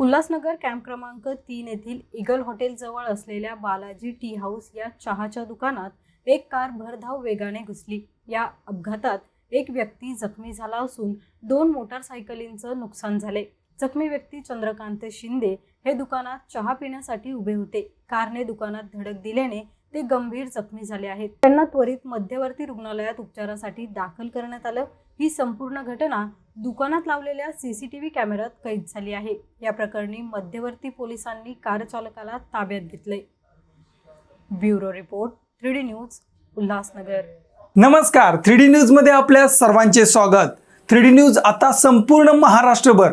Ulhasnagar camp क्रमांक तीन येथील इगल हॉटेलजवळ असलेल्या बालाजी टी हाऊस या चहाच्या दुकानात एक कार भरधाव वेगाने घुसली. या अपघातात एक व्यक्ती जखमी झाला असून दोन मोटारसायकलींचं नुकसान झाले. जखमी व्यक्ती चंद्रकांत शिंदे हे दुकानात चहा पिण्यासाठी उभे होते. कारने दुकानात धडक दिल्याने ते गंभीर जखमी झाले आहेत. त्यांना त्वरित मध्यवर्ती रुग्णालयात उपचारासाठी दाखल करण्यात आलं. ही संपूर्ण घटना दुकानात लावलेल्या सीसीटीव्ही कॅमेऱ्यात कैद झाली आहे. या प्रकरणी मध्यवर्ती पोलिसांनी कार चालकाला ताब्यात घेतले bureau report three D news Ulhasnagar. नमस्कार. थ्री डी न्यूजमध्ये आपल्या सर्वांचे स्वागत. थ्री डी न्यूज आता संपूर्ण महाराष्ट्रभर